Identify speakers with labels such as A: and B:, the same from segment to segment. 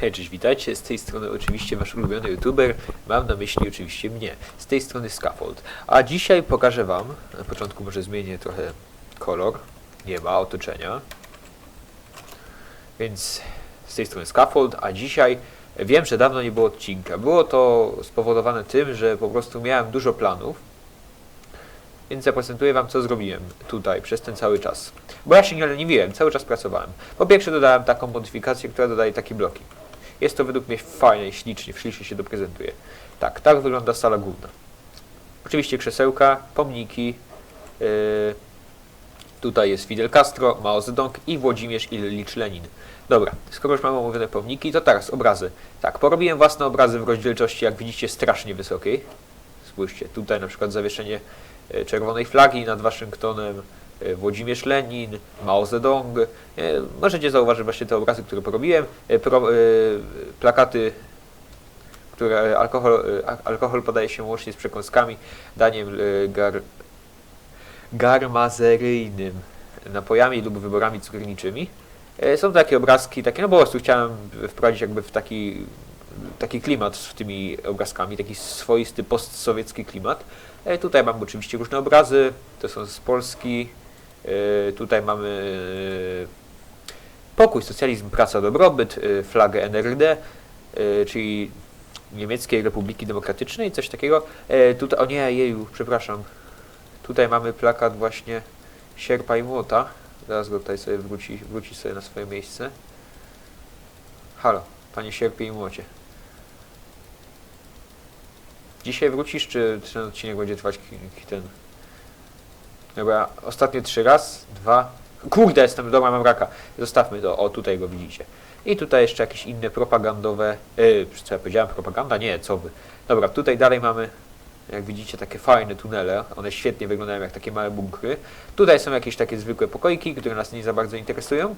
A: Hej, cześć, witajcie. Z tej strony oczywiście wasz ulubiony youtuber. Mam na myśli oczywiście mnie. Z tej strony Scaffold. A dzisiaj pokażę wam, na początku może zmienię trochę kolor nieba, otoczenia. Więc z tej strony Scaffold, a dzisiaj wiem, że dawno nie było odcinka. Było to spowodowane tym, że po prostu miałem dużo planów. Więc zaprezentuję wam, co zrobiłem tutaj przez ten cały czas. Bo ja się nie leniwiłem, cały czas pracowałem. Po pierwsze dodałem taką modyfikację, która dodaje takie bloki. Jest to według mnie fajne i ślicznie, ślicznie się to prezentuje. Tak, tak wygląda sala główna. Oczywiście krzesełka, pomniki. Yy, tutaj jest Fidel Castro, Mao Zedong i Włodzimierz Ilicz Lenin. Dobra, skoro już mamy omówione pomniki, to teraz obrazy. Tak, porobiłem własne obrazy w rozdzielczości, jak widzicie, strasznie wysokiej. Spójrzcie, tutaj na przykład zawieszenie e, czerwonej flagi nad Waszyngtonem, Włodzimierz Lenin, Mao Zedong. E, Możecie zauważyć właśnie te obrazy, które porobiłem. E, Pro, e, plakaty, które alkohol, e, alkohol podaje się łącznie z przekąskami, daniem e, gar, garmazeryjnym, napojami lub wyborami cukierniczymi. E, Są takie obrazki, takie, no po prostu chciałem wprowadzić jakby w taki, taki klimat z tymi obrazkami, taki swoisty postsowiecki klimat. E, Tutaj mamy oczywiście różne obrazy, to są z Polski. E, Tutaj mamy e, pokój, socjalizm, praca, dobrobyt, e, flagę NRD, czyli Niemieckiej Republiki Demokratycznej, coś takiego. Tutaj, o nie, jeju, przepraszam. Tutaj mamy plakat właśnie sierpa i młota. Zaraz go tutaj sobie wróci, wróci sobie na swoje miejsce. Halo, panie sierpie i młocie. Dzisiaj wrócisz, czy ten odcinek będzie trwać ten... Dobra, ostatnie trzy raz, dwa... Kurde, jestem, dobra, mam raka. Zostawmy to, o tutaj go widzicie. I tutaj jeszcze jakieś inne propagandowe... Yy, co ja powiedziałem, propaganda? Nie, co wy. Dobra, tutaj dalej mamy jak widzicie, takie fajne tunele. One świetnie wyglądają jak takie małe bunkry. Tutaj są jakieś takie zwykłe pokoiki, które nas nie za bardzo interesują.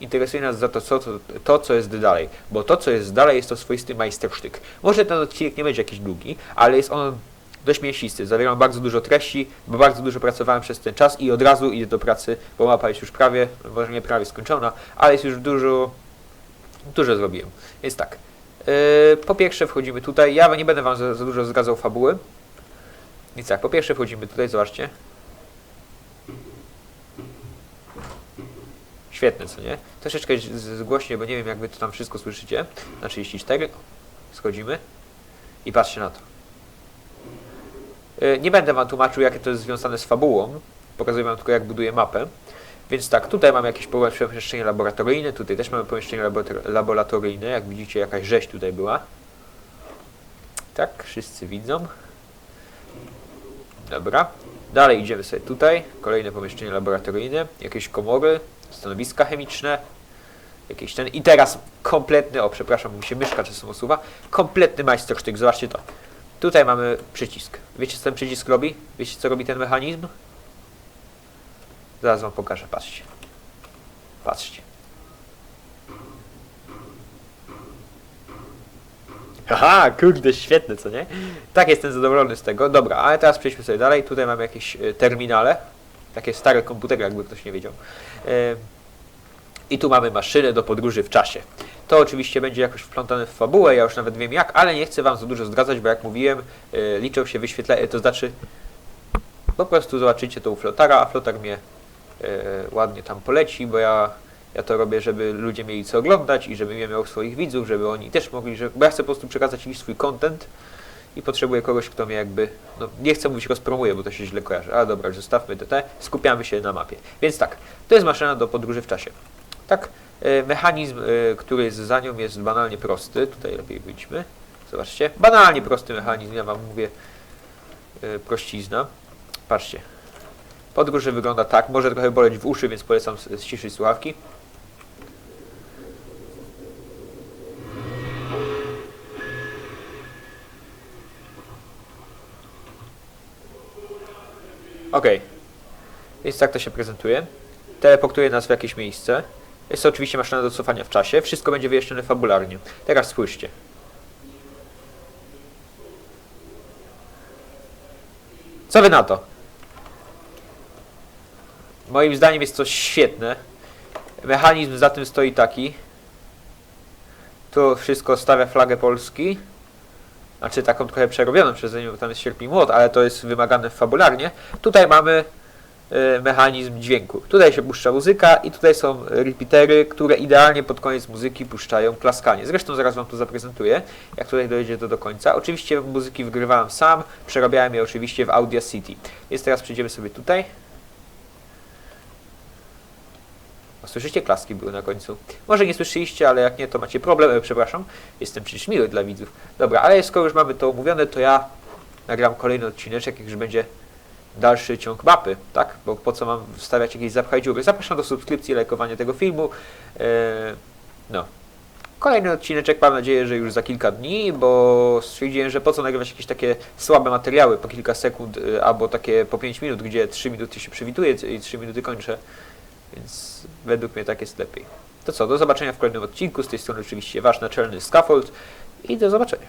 A: Interesuje nas za to, co, to, to, co jest dalej. Bo to, co jest dalej, jest to swoisty majstersztyk. Może ten odcinek nie będzie jakiś długi, ale jest on dość mięsisty. Zawieram bardzo dużo treści, bo bardzo dużo pracowałem przez ten czas i od razu idę do pracy, bo mapa jest już prawie, może nie prawie skończona, ale jest już dużo, dużo zrobiłem. Więc tak. Yy, po pierwsze wchodzimy tutaj. Ja nie będę wam za, za dużo zdradzał fabuły. Więc tak, po pierwsze wchodzimy tutaj, zobaczcie. Świetne, co nie? Troszeczkę głośniej, bo nie wiem, jak wy to tam wszystko słyszycie. Na 34. Schodzimy. I patrzcie na to. Yy, Nie będę wam tłumaczył, jakie to jest związane z fabułą. Pokazuję wam tylko, jak buduję mapę. Więc tak, tutaj mamy jakieś pomieszczenie laboratoryjne, tutaj też mamy pomieszczenie laborator- laboratoryjne. Jak widzicie, jakaś rzeź tutaj była. Tak, wszyscy widzą. Dobra. Dalej idziemy sobie tutaj. Kolejne pomieszczenie laboratoryjne. Jakieś komory, stanowiska chemiczne. Jakieś ten. I teraz kompletny, o przepraszam, mi się myszka czasem osuwa. Kompletny majstersztyk, zobaczcie to. Tutaj mamy przycisk. Wiecie co ten przycisk robi? Wiecie co robi ten mechanizm? Zaraz wam pokażę, patrzcie. Patrzcie. Haha, kurde, świetne, co nie? Tak, jestem zadowolony z tego. Dobra, ale teraz przejdźmy sobie dalej. Tutaj mamy jakieś e, terminale. Takie stare komputery, jakby ktoś nie wiedział. E, I tu mamy maszynę do podróży w czasie. To oczywiście będzie jakoś wplątane w fabułę, ja już nawet wiem jak, ale nie chcę wam za dużo zdradzać, bo jak mówiłem, e, liczą się wyświetlenia, to znaczy po prostu zobaczycie to u Flotara, a Flotar mnie e, ładnie tam poleci, bo ja, ja to robię, żeby ludzie mieli co oglądać i żebym ja miał swoich widzów, żeby oni też mogli, że, bo ja chcę po prostu przekazać im swój content i potrzebuję kogoś, kto mnie jakby, no nie chcę mówić rozpromuje, bo to się źle kojarzy, ale dobra, zostawmy te, skupiamy się na mapie. Więc tak, to jest maszyna do podróży w czasie. Tak, mechanizm, e, który jest za nią jest banalnie prosty, tutaj lepiej wyjdźmy, zobaczcie, banalnie prosty mechanizm, ja wam mówię e, prościzna. Patrzcie, Podróż wygląda tak, może trochę boleć w uszy, więc polecam ściszyć słuchawki. Ok, więc tak to się prezentuje. Teleportuje nas w jakieś miejsce. Jest to oczywiście maszyna do cofania w czasie. Wszystko będzie wyjaśnione fabularnie. Teraz spójrzcie. Co wy na to? Moim zdaniem jest to świetne. Mechanizm za tym stoi taki, Tu wszystko stawia flagę Polski. Znaczy taką trochę przerobioną przeze bo tam jest sierp i młot, ale to jest wymagane fabularnie. Tutaj mamy mechanizm dźwięku. Tutaj się puszcza muzyka i tutaj są repeatery, które idealnie pod koniec muzyki puszczają klaskanie. Zresztą zaraz Wam to zaprezentuję, jak tutaj dojdzie to do końca. Oczywiście muzyki wygrywałem sam, przerabiałem je oczywiście w Audacity. Więc teraz przejdziemy sobie tutaj. O, Słyszycie? Klaski były na końcu. Może nie słyszeliście, ale jak nie, to macie problem. E, Przepraszam, jestem przecież miły dla widzów. Dobra, ale skoro już mamy to omówione, to ja nagram kolejny odcineczek, jak już będzie dalszy ciąg mapy, tak? Bo po co mam wstawiać jakieś zapchaj dziury? Zapraszam do subskrypcji, lajkowania tego filmu. E, no. Kolejny odcineczek mam nadzieję, że już za kilka dni, bo stwierdziłem, że po co nagrywać jakieś takie słabe materiały po kilka sekund, e, albo takie po 5 minut, gdzie 3 minuty się przewiduje i 3 minuty kończę. Więc według mnie tak jest lepiej. To co, do zobaczenia w kolejnym odcinku. Z tej strony oczywiście wasz naczelny Scaffold i do zobaczenia.